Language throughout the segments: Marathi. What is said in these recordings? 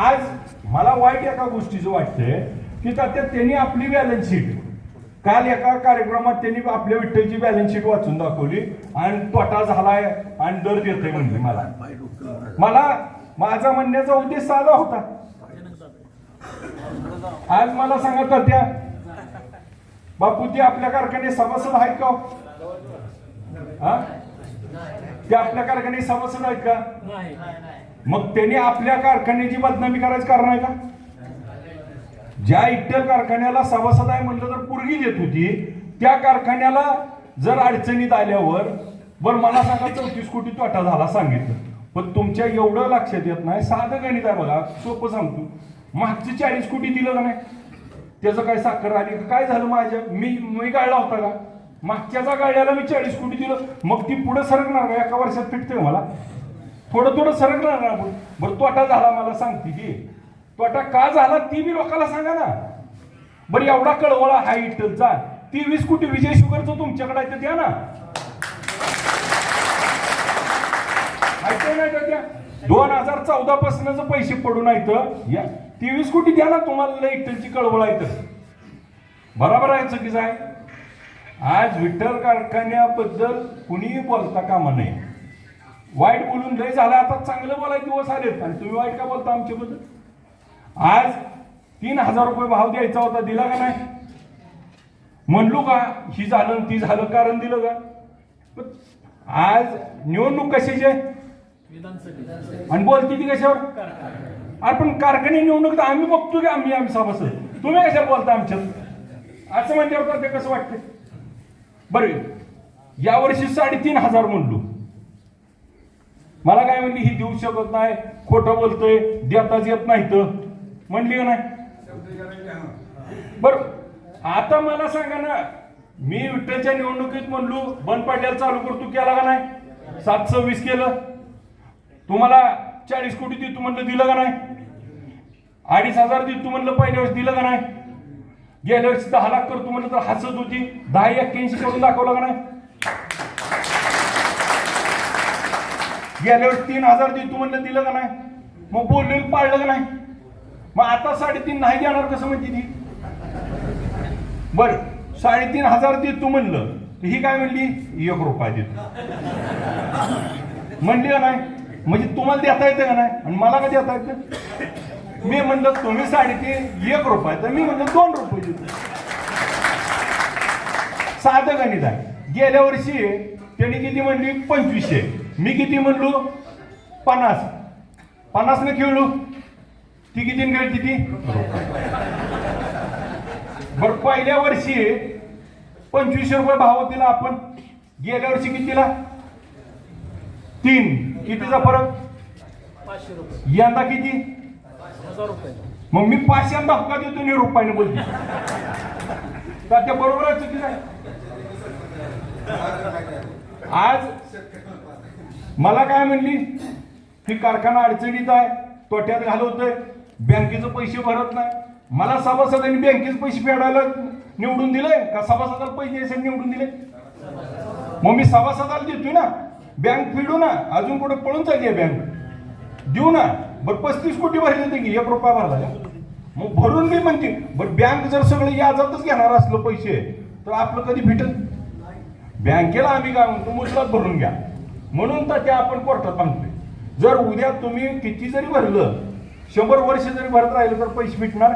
आज मला वाईट एका गोष्टीचं वाटतंय की तात्या त्यांनी आपली बॅलन्स शीट काल एका कार्यक्रमात त्यांनी आपल्या विठ्ठलची बॅलन्स शीट वाचून दाखवली आणि तोटा झालाय आणि दर देतोय म्हणली मला. मला माझा म्हणण्याचा उद्देश साधा होता. आज मला सांगा तात्या बापू ते आपल्या कारखाने सभासद आहेत का हो? हा? ते आपल्या कारखाने सभासद आहेत का? मग त्यांनी आपल्या कारखान्याची बदनामी करायचं कारण आहे का? ज्या इट्टल कारखान्याला सभासद आहे म्हटलं तर पुरगी देत होती त्या कारखान्याला जर अडचणीत आल्यावर बर मला सांगा चौतीस कोटी तोटा झाला सांगितलं. पण तुमच्या एवढं लक्षात येत नाही साधं गणित आहे बघा सोपं सांगतो. मागचे चाळीस कोटी दिलं का नाही? त्याचं काय साखर आली काय झालं माझ्या? मी मी गाळला होता का? मागच्याचा गाड्याला मी चाळीस कोटी दिलं. मग ती पुढे सरकणार का? एका वर्षात फिटते मला. थोडं थोडं सरकणार आपण. बरं तोटा झाला मला सांगते की. तोटा का झाला ती मी लोकांना सांगा ना. बरं एवढा कळवळा हा इटलचा ती वीस कोटी विजय शुगरचं तुमच्याकडे आहे तर द्या ना. ऐकतंय का दोन हजार चौदा पासूनच पैसे पडून आहेत. या तेवीस कोटी द्या ना तुम्हाला लय इटलची कळवळ आहे तर. बरोबर आहे चुकीचं आहे. आज विठ्ठल कारखान्याबद्दल कुणीही बोलता कामा नये. वाईट बोलून लय झालं आता चांगलं बोलायचे दिवस आलेत. आणि तुम्ही वाईट का बोलता आमच्याबद्दल? आज तीन हजार रुपये भाव द्यायचा होता दिला का नाही? म्हणलो का ही झालं आणि ती झालं कारण दिलं का? आज निवडणूक कशाची आहे? आणि बोलती ती कशावर? अरे पण कारखाने निवडणूक तर आम्ही बघतो की आम्ही आम्ही सभासद. तुम्ही कशा बोलता आमच्यात? असं म्हणल्यावर ते कसं वाटतं बरं यावर्षी साडेतीन हजार म्हणलो. मला काय म्हणली ही देऊ शकत नाही खोटं बोलतोय देताच येत नाही तर. म्हणली का नाही? बर आता मला सांगा ना मी विठ्ठलच्या निवडणुकीत म्हणलो बंद पाडल्याला चालू करतो केला का नाही? सात सव्वीस केलं. तुम्हाला चाळीस कोटी देतो म्हणलं दिलं का नाही? अडीच हजार देतो म्हणलं पहिल्या वेळेस दिलं का नाही? गेल्या वर्षी दहा लाख करतो म्हणलं तर हसत होती. दहा एक्क्याऐंशी करून दाखवलं का नाही? गेल्यावर तीन हजार देतो म्हणलं दिलं का नाही? मग बोललेलं पाळलं का नाही? मग आता साडेतीन नाही देणार कसं म्हणते ती? बर साडेतीन हजार देतो म्हणलं ही काय म्हणली? एक रुपया देतो. म्हणली का नाही? म्हणजे तुम्हाला देता येतं का नाही? आणि मला का देता येतं? मी म्हणलं तुम्ही साडेतीन एक रुपया तर मी म्हणलं दोन रुपये देतो. साधं गणित आहे. गेल्या वर्षी त्यांनी किती म्हणली? पंचवीसशे. मी किती म्हणलो? पन्नास. पन्नासने खेळलो. ती किती खेळती ती? बर पहिल्या वर्षी पंचवीसशे रुपये भाव दिला आपण. गेल्या वर्षी कितीला? तीन. कितीचा फरक? पाचशे यंदा किती? मग मी पाचशेंदा हक्का देतो नि रुपयाने बोलते. त्या बरोबर आहे चुकीचं आहे. आज मला काय म्हणली? की कारखाना अडचणीत आहे तोट्यात घालवतोय बँकेचं पैसे भरत नाही. मला सभासदांनी बँकेचे पैसे फेडायला निवडून दिले का सभासदाला पैसे द्यायसाठी निवडून दिले? मग मी सभासदाला देतोय ना. बँक फेडू ना अजून कुठे पळून चालली आहे बँक. देऊ ना. बरं पस्तीस कोटी भरले होते की एक रुपया भरला का? मग भरून दे म्हणते बरं बँक जर सगळं याजातच घेणार असलं पैसे तर आपलं कधी भेटत बँकेला आम्ही काय म्हणतो मुदलात भरून घ्या. म्हणून तर त्या आपण कोर्टात मागतोय जर उद्या तुम्ही किती जरी भरलं शंभर वर्ष जरी भरत राहिलं तर पैसे भेटणार?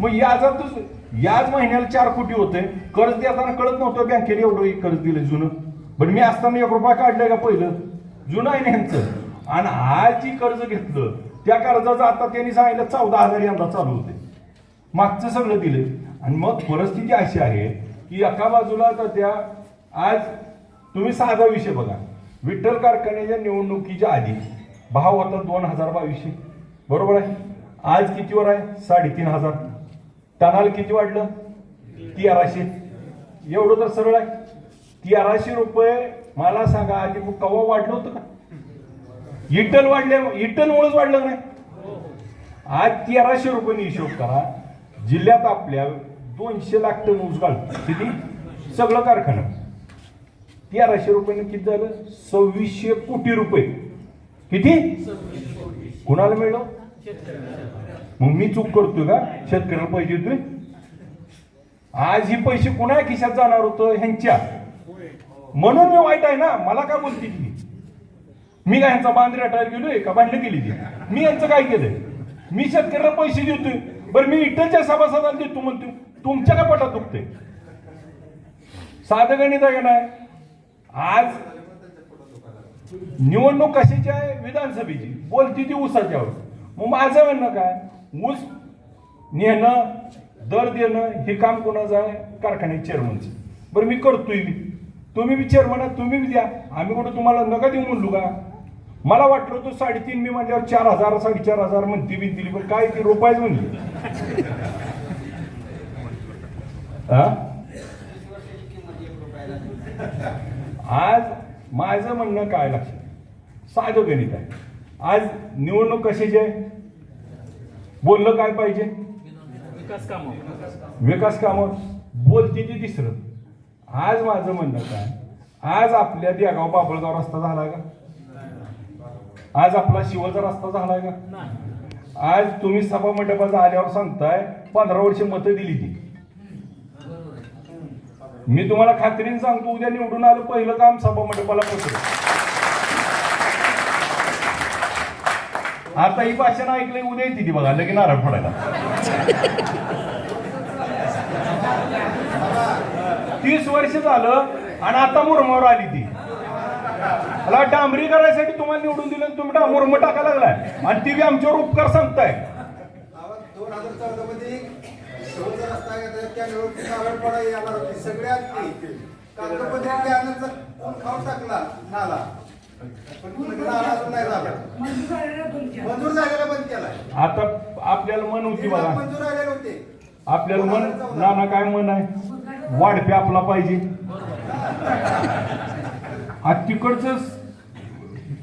मग याजातच याच महिन्याला चार कोटी होते कर्ज देताना कळत नव्हतं बँकेला एवढं कर्ज दिलं जुनं. पण मी असताना एक रुपया काढलाय का पहिलं? जुनं आहे ना ह्यांचं. आणि आज जी कर्ज घेतलं त्या कर्जाचं आता त्यांनी सांगितलं चौदा हजार यंदा चालू होते मागचं सगळं दिलं आणि मग परिस्थिती अशी आहे की एका बाजूला तर त्या आज तुम्ही साधा विषय बघा. विठ्ठल कारखान्याच्या निवडणुकीच्या आधी भाव होता दोन हजार बावीसशे. बरोबर आहे? आज कितीवर आहे? साडेतीन हजार. टनाल किती वाढलं? तेराशे. एवढं तर सरळ आहे. तेराशे रुपये मला सांगा आधी मग कवा वाढलं होतं का? इटल वाढले इटलमुळेच वाढलं नाही? आज तेराशे रुपये हिशोब करा. जिल्ह्यात आपल्या दोनशे लाख टन ऊस घालतो. किती? सगळं कारखाना. तेराशे रुपयाने किती झालं? सव्वीसशे कोटी रुपये. किती? कुणाला मिळलं? मग मी चूक करतोय का? शेतकऱ्याला पैसे देतोय? आज ही पैसे कुणा खिशात जाणार होतं? ह्यांच्या. म्हणून मी वाईट आहे ना? मला काय बोलते ती? मी काय ह्यांचा बांध रेटायला गेलोय का? भांडणं केली ती. मी यांचं काय केलंय? मी शेतकऱ्याला पैसे देतोय. बरं मी इटलच्या सभासदाला देतो म्हणतो तुमच्या काय पटात दुखते साधं गणित आहे का नाही? आज निवडणूक कशाची आहे? विधानसभेची. बोलती ती ऊसाच्यावर मग माझं म्हणणं काय? ऊस नेणं दर देणं हे काम कोणाचं आहे? कारखान्यात चेअरमनचं बरं मी करतोय मी. तुम्ही बी चेअरमन तुम्ही बी द्या. आम्ही कुठं तुम्हाला नका देऊ म्हणलो का? मला वाटलं होतं साडेतीन मी म्हणल्यावर चार हजार साडेचार हजार म्हणती बी दिली पण काय ती रुपयाच म्हणली हा आज माझं म्हणणं काय लक्षात साधं गणित आहे. आज निवडणूक कशाची आहे? बोललं काय पाहिजे? विकास कामं. विकास कामं. बोलती ती तिसरं. आज माझं म्हणणं काय? आज आपल्या देगाव बाबळगाव रस्ता झालाय का? आज आपला शिवाचा रस्ता झालाय का? आज तुम्ही सभा मंडपात आल्यावर सांगताय पंधरा वर्ष मतं दिली ती. मी तुम्हाला खात्रीने सांगतो उद्या निवडून आलं पहिलं काम सभा मंडपाला पोहोचलं आता ही भाषण ऐकलंय उद्या येते ती बघा लगेच नारळ फोडायला. तीस वर्ष झालं आणि आता मुरमावर आली ती. मला डांबरी करायसाठी तुम्हाला निवडून दिलं आणि तुम्ही डा- मुरम टाका लागलाय. आणि ती बी आमच्यावर उपकार सांगताय. शेवटचा रस्ता त्या होती. कागदपत्री खाऊन टाकला नाला. पण नाला अजून नाही झाला. मंजूर झालेला बंद केलाय आता आपल्याला मन होती बघा. मंजूर आलेले होते. आपल्याला मन नाना काय मन आहे? वाढपे आपला पाहिजे. आज तिकडच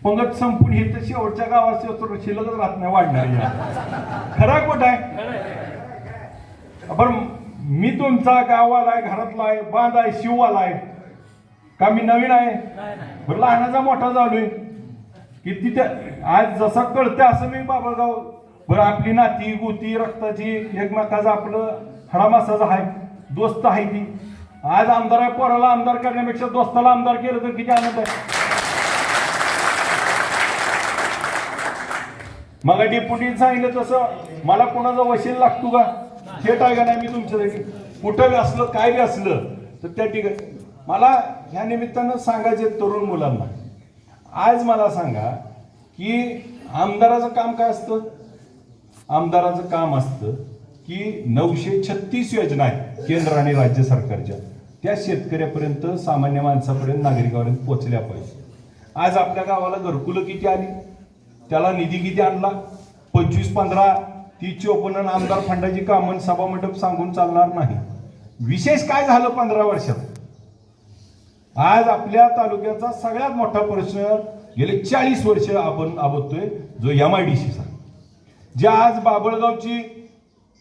पंगत संपून हे तर शेवटच्या गावात शिल्लकच राहत नाही वाढणार खरा खोट आहे? बरं मी तुमचा गावाला आहे घरातला आहे बांध आहे शिववाला आहे. का मी नवीन आहे? बरं लहानाचा मोठा झालोय. की तिथे आज जसं कळतं असं मी बाबागाव बरं आपली नाती गोती रक्ताची एकमेकाचं आपलं हडामासाचं आहे. दोस्त आहे ती. आज आमदार आहे पोराला आमदार करण्यापेक्षा दोस्ताला आमदार केलं तर किती आनंद आहे. मग डेप्युटीने सांगितलं तसं मला कोणाचा वशील लागतो का? थेट आहे का नाही मी तुमच्यासाठी कुठं बी असलं काय बी असलं तर त्या ठिकाणी मला ह्या निमित्तानं सांगायचे तरुण मुलांना. आज मला सांगा की आमदाराचं काम काय असतं? आमदाराचं काम असतं की नऊशे छत्तीस योजना आहेत केंद्र आणि राज्य सरकारच्या. त्या शेतकऱ्यापर्यंत सामान्य माणसापर्यंत नागरिकापर्यंत पोहोचल्या पाहिजे. आज आपल्या गावाला घरकुलं किती आली? त्याला निधी किती आणला? पंचवीस पंधरा ती चोपन्न आमदार फंडाची कामन सभा मंडप सांगून चालणार नाही. विशेष काय झालं पंधरा वर्षात? आज आपल्या तालुक्याचा सगळ्यात मोठा प्रश्न गेले चाळीस वर्ष आपण आबतोय जो एम आय डी सीचा ज्या आज बाबळगावची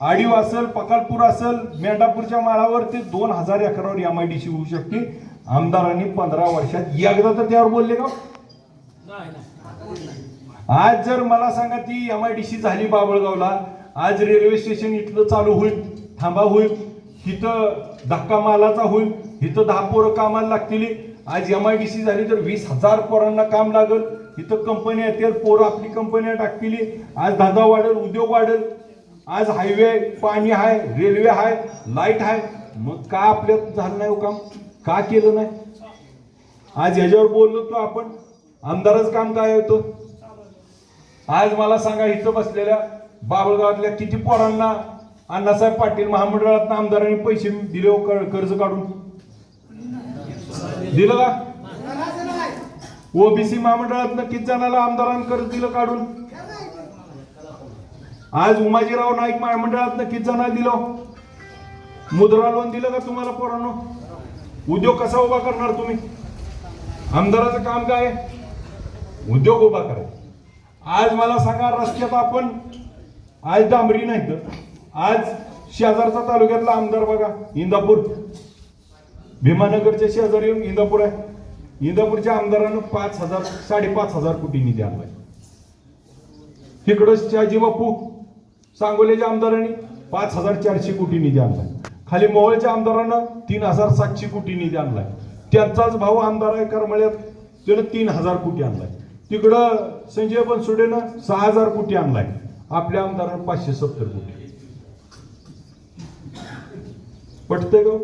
आडीव असेल पकालपूर असेल मेंढापूरच्या माळावर ते दोन हजार एकरावर एम आय डी सी होऊ शकते. आमदारांनी पंधरा वर्षात एकदा तर त्यावर बोलले का? नाही नाही. आज जर मला सांगा ती एम आय डी सी झाली बाबळगावला आज रेल्वे स्टेशन इथलं चालू होईल थांबा होईल इथं धक्का मालाचा होईल इथं दहा पोरं कामाला लागतील. आज एम आय डी सी झाली तर वीस हजार पोरांना काम लागल. इथं कंपन्या येतील पोरं आपली कंपन्या टाकतील. आज धंदा वाढेल उद्योग वाढेल. आज हायवे पाणी आहे रेल्वे आहे लाइट आहे मग का आपल्यात झालं नाही हो काम? का केलं नाही? आज ह्याच्यावर बोललो तो आपण. आमदारच काम काय होतं? आज मला सांगा इथं बसलेल्या बाबळगावातल्या किती पोरांना अण्णासाहेब पाटील महामंडळात आमदारांनी पैसे दिले हो, कर्ज काढून? दिलं का? ओबीसी महामंडळात किती जणाला आमदारांनी कर्ज दिलं काढून? आज उमाजीराव नाईक महामंडळात किती जणांना दिलं हो? मुद्रा लोन दिलं का तुम्हाला पोरांनो? उद्योग कसा उभा करणार तुम्ही? आमदाराचं काम काय आहे? उद्योग उभा करा आज मला सांगा रस्त्यात आपण आज डांबरी नाही तर. आज शेजारचा तालुक्यातला आमदार बघा इंदापूर. भीमानगरच्या शेजारी इंदापूर आहे. इंदापूरच्या आमदारानं पाच हजार साडेपाच हजार कोटी निधी आणलाय. तिकडं शहाजी बापू सांगोल्याच्या आमदारांनी पाच हजार चारशे कोटी निधी आणलाय. खाली मोहळच्या आमदारानं तीन हजार सातशे कोटी निधी आणलाय. त्यांचाच भाऊ आमदार आहे करमळ्यात त्यानं तीन हजार कोटी आणलाय. तिकडं संजय बनसोडेनं सहा हजार कोटी आणलाय. आपल्या आमदारानं पाचशे सत्तर कोटी. पटतंय ग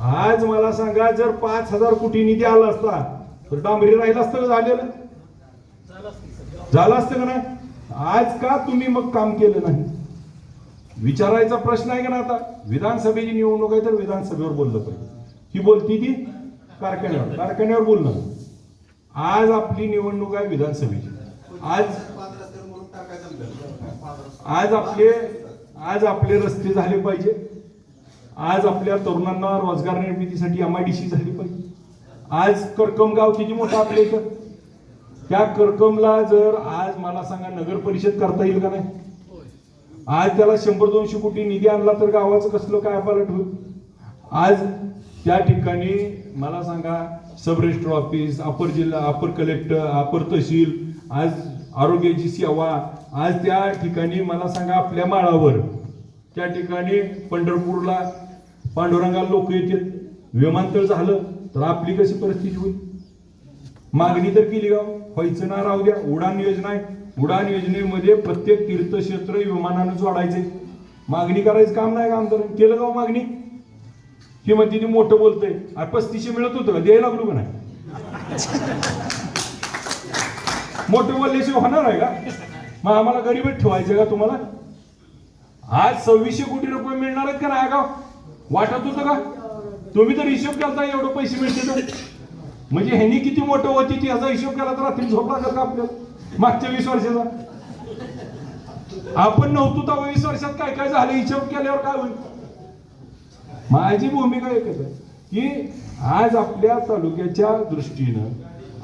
आज मला सांगा जर पाच हजार कोटी निधी आला असता तर डांबरी राहिला असतं का झालेलं? झालं असतं झालं असतं का नाही? आज का तुम्ही मग काम केलं नाही? विचारायचा प्रश्न आहे का ना आता? विधानसभेची निवडणूक आहे तर विधानसभेवर बोललं पाहिजे. ही बोलती ती कारखान्यावर. कारखान्यावर बोलणं. आज आपली निवडणूक आहे विधानसभेची. आज आज आपले आज आपले रस्ते झाले पाहिजे. आज आपल्या तरुणांना रोजगार निर्मितीसाठी एमआयडीसी झाली पाहिजे. आज करकम गाव किती मोठं आपल्या इथं? त्या करकमला जर आज मला सांगा नगर परिषद करता येईल का नाही? आज त्याला शंभर दोनशे कोटी निधी आणला तर गावाचं कसलं काय पालट होईल? आज त्या ठिकाणी मला सांगा सब रजिस्टर ऑफिस अपर जिल्हा अपर कलेक्टर अपर तहसील आज आरोग्याची सेवा आज त्या ठिकाणी मला सांगा आपल्या माळावर त्या ठिकाणी पंढरपूरला पांडुरंगाला लोक येतात विमानतळ झालं तर आपली कशी परिस्थिती होईल? मागणी तर केली गाव व्हायचं ना राहू द्या. उडान योजना आहे. उडान योजनेमध्ये प्रत्येक तीर्थक्षेत्र विमानानं जोडायचे मागणी करायचं काम नाही का आमदार? केलं गाव हो मागणी? हे म्हणते ती मोठं बोलतंय. अरे पस्तीसशे मिळत होतं का? द्यायला लागलो का नाही? मोठं बोलल्याशिवाय होणार आहे का? मग आम्हाला गरीबच ठेवायचं का तुम्हाला? आज सव्वीसशे कोटी रुपये मिळणार आहेत का नाही गाव वाटत होतं का? तुम्ही तर हिशोब करता एवढं पैसे मिळते तर. म्हणजे ह्यांनी किती मोठं होती ती ह्याचा हिशोब केला तर रात्री झोप लागत का आपल्याला? मागच्या वीस वर्षाचा. आपण नव्हतो तेव्हा वीस वर्षात काय काय झालं? हिशोब केल्यावर काय होईल? माझी भूमिका एकच आहे की आज आपल्या तालुक्याच्या दृष्टीनं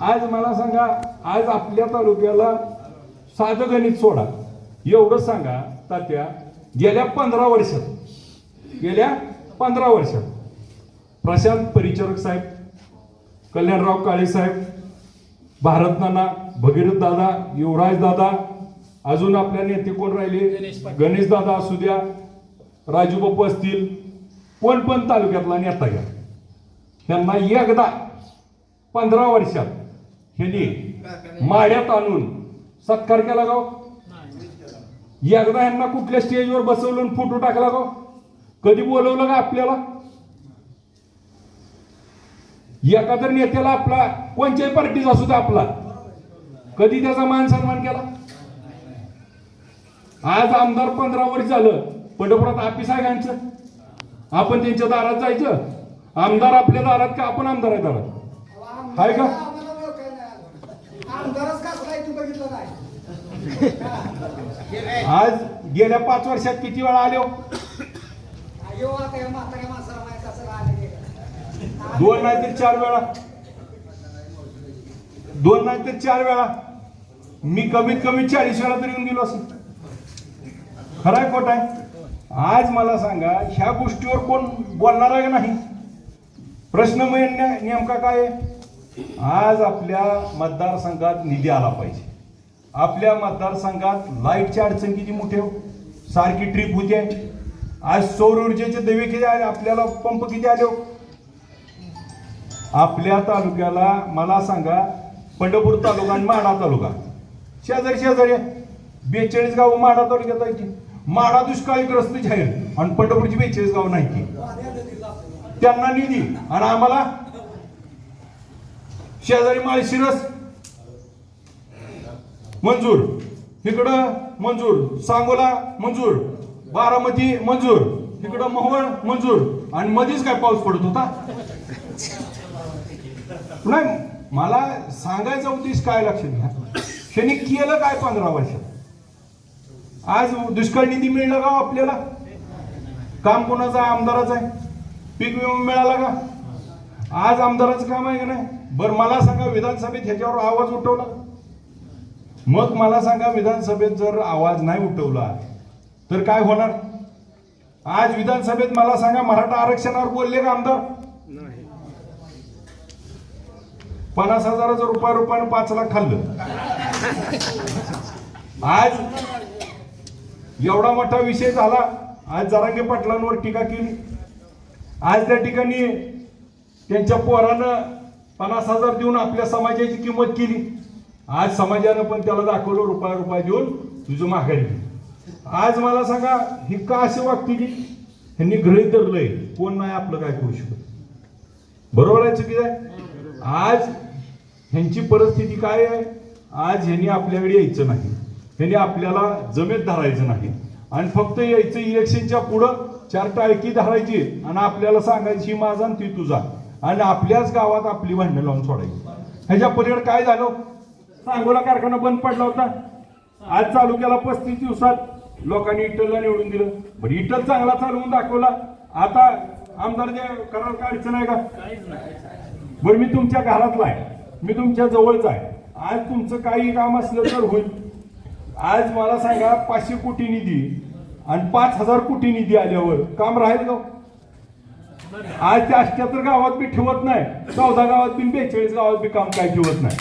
आज मला सांगा आज आपल्या तालुक्याला साधं गणित सोडा. एवढं सांगा तात्या गेल्या पंधरा वर्षात गेल्या पंधरा वर्षात प्रशांत परिचारक साहेब कल्याणराव काळे साहेब भारत नाना भगीरथ दादा युवराज दादा अजून आपल्या नेते कोण राहिले? गणेश दादा असू द्या राजू बापू असतील कोण पण तालुक्यातला नेता घ्या त्यांना एकदा पंधरा वर्षात ह्यांनी माड्यात आणून सत्कार केला गाव हो? एकदा यांना कुठल्या स्टेजवर बसवलं आणि फोटो टाकला गाव हो? कधी बोलवलं का आपल्याला? एका तर नेत्याला आपला कोणत्याही पार्टीचा असू द्या आपला. कधी त्याचा मान सन्मान केला? आज आमदार पंधरा वर्ष झालं पंढरपुरात आपिस आहे यांचं आपण त्यांच्या दारात जायचं. आमदार आपल्या दारात का आपण आमदार आहे दारात? आहे का? आज गेल्या पाच वर्षात किती वेळा आले? हो दोन नाही तर चार वेळा. दोन नाही तर चार वेळा. मी कमीत कमी चाळीस वेळा तरी येऊन गेलो असं खरंय खोट आहे? आज मला सांगा ह्या गोष्टीवर कोण बोलणार आहे का नाही? प्रश्न म्हणजे नेमका काय आज आपल्या मतदारसंघात निधी आला पाहिजे. आपल्या मतदारसंघात लाईटची अडचण किती मोठी सारखी ट्रिप होते. आज सौर ऊर्जेचे दवे किती आले? आपल्याला पंप किती आले हो? आपल्या तालुक्याला मला सांगा पंढरपूर तालुका आणि माढा तालुका. शेजारी शेजारी. बेचाळीस गाव माढा तालुक्यात आहे माडा दुष्काळीग्रस्त जाहीर. आणि पंढरपूरची बेचाळीस गाव नाही की त्यांना निधी. आणि आम्हाला शेजारी माळशिरस मंजूर. इकडं मंजूर सांगोला मंजूर बारामती मंजूर इकडं मोहोळ मंजूर. आणि मध्येच काय पाऊस पडत होता? नाही मला सांगायचा उद्देश काय लक्षात घ्या. त्यांनी केलं काय पंधरा वर्षात? आज दुष्काळ निधी मिळला का हो आपल्याला? काम कोणाचं? आहे आमदाराचं आहे. पीक विमा मिळाला का? आज आमदाराचं काम आहे का नाही? बरं मला सांगा विधानसभेत ह्याच्यावर आवाज उठवला? मग मला सांगा विधानसभेत जर आवाज नाही उठवला तर काय होणार? आज विधानसभेत मला सांगा मराठा आरक्षणावर बोलले का आमदार? पन्नास हजाराचं रुपया रुपयानं पाच लाख खाल्लं. आज एवढा मोठा विषय झाला. आज जरांगे पाटलांवर टीका केली. आज त्या ठिकाणी त्यांच्या पोरानं पन्नास हजार देऊन आपल्या समाजाची किंमत केली. आज समाजानं पण त्याला दाखवलं रुपया रुपया देऊन तुझं माघारी आज मला सांगा ही का असे वागते की ह्यांनी गृहित धरलंय. कोण नाही आपलं काय करू शकत? बरोबर आहे चुकी आहे? आज ह्यांची परिस्थिती काय आहे? आज ह्यांनी आपल्याकडे यायचं नाही. त्यांनी आपल्याला जमेत धरायचं नाही. आणि फक्त यायचं इलेक्शनच्या पुढं चार टाळकी धरायची आणि आपल्याला सांगायची माझा आणि ती तुझा आणि आपल्याच गावात आपली भांडणं लावून सोडायची. ह्याच्या पलीकडे काय झालं? सांगोला कारखाना बंद पडला होता. आज चालू केला पस्तीस दिवसात. लोकांनी इटलला निवडून दिलं. बरं इटल चांगला चालवून दाखवला. आता आमदार जे करार काय अडचण आहे का? बरं मी तुमच्या घरातला आहे. मी तुमच्या जवळचा आहे. आज तुमचं काही काम असलं तर होईल. आज मला सांगा पाचशे कोटी निधी आणि पाच हजार कोटी निधी आल्यावर काम राहील का? आज त्या अठ्याहत्तर गावात बी ठेवत नाही. चौदा गावात बी बेचाळीस गावात बी काम काय ठेवत नाही.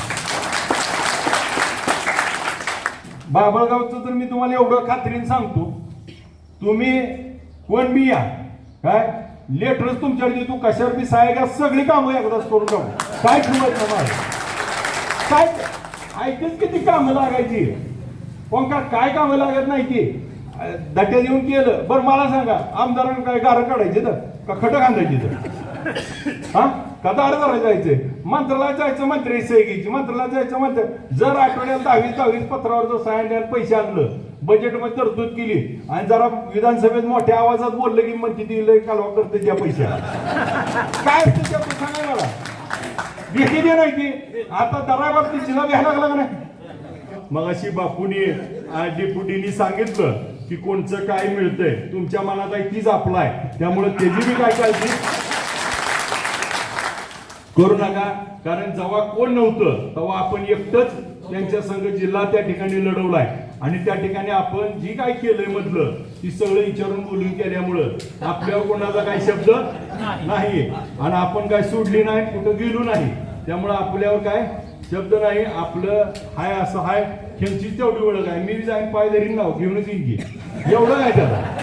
बाबळगावचं तर मी तुम्हाला एवढं खात्रीने सांगतो. तुम्ही कोण बी या. काय? लेटरच तुमच्याकडे तू कशावर बी सहाय्य का सगळी कामं एकदाच करून टाकू. काय ठेवायचं नाही काय? ऐकच किती कामं लागायची? कोणका काय कामं लागत नाही ती दट्या देऊन केलं. बरं मला सांगा आमदारांना काय गारं काढायचे तर? का खटं खांदायची तर? हा? का दारदारा जायचंय? मंत्रालयात जायचं मंत्री सही घ्यायची मंत्रालयात जायचं मंत्र. जर आठवड्यात दहावीस दहावीस पत्रावर जर सायन पैसे आणलं बजेटमध्ये तरतूद केली आणि जरा विधानसभेत मोठ्या आवाजात बोललं की म्हणते ती कालवा करते त्या पैशाला. काय असतं त्या सांगा मला दे नाही ती. आता दराबाब जिल्हा घ्यायला लागला नाही? मग अशी बापूनी डेपुटीनी सांगितलं की कोणचं काय मिळतंय. तुमच्या मनात आहे तीच आपला आहे. त्यामुळे त्याची बी काय काळजी? करू नका कारण जेव्हा कोण नव्हतं तेव्हा आपण एकटंच त्यांच्या संघ जिल्हा त्या ठिकाणी लढवलाय. आणि त्या ठिकाणी आपण जी काय केलंय मधलं ती सगळं विचारून बोलून केल्यामुळं आपल्यावर कोणाचा काही शब्द नाही. आणि आपण काय सोडली नाही कुठं गेलो नाही. त्यामुळं आपल्यावर काय शब्द नाही आपलं हाय असं हाय ह्यांची तेवढी ओळख आहे. मी जाईन पाय धरीन नाव घेऊनच येईन की. एवढं आहे त्याला.